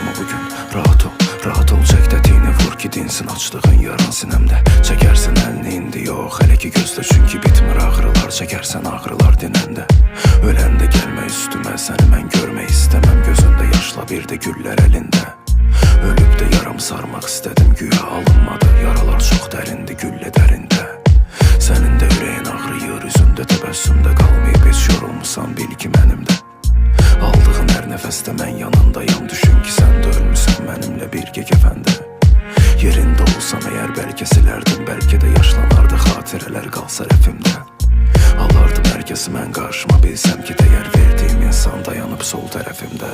Korkma bugün rahat ol Rahat ol çek dediğini vur ki dinsin. Açlığın yaran sinemde. Çekersen elini indi yok. Hele ki gözle Çünkü bitmir. Ağrılar çekersen ağrılar dinende. Ölende gelme üstüme seni ben görme istemem. Gözünde yaşla bir de güller elinde. Ölüp de yaram sarmak istedim güya alınmadı. Yaralar çok derindi gülle derinde. Senin de yüreğin ağrıyır üzündə təbəssümdə qalmayıb Heç yorulmusan Mən yanındayam Düşün ki sən də ölmüsən mənimlə birgə kəfəndə Yerində olsam əgər bəlkə silərdim Bəlkə də yaşlanardı xatirələr qalsa rəfimdə Alardım hər kəsi mən qarşıma bilsəm ki Dəyər verdiyim insan dayanıb sol tərəfimdə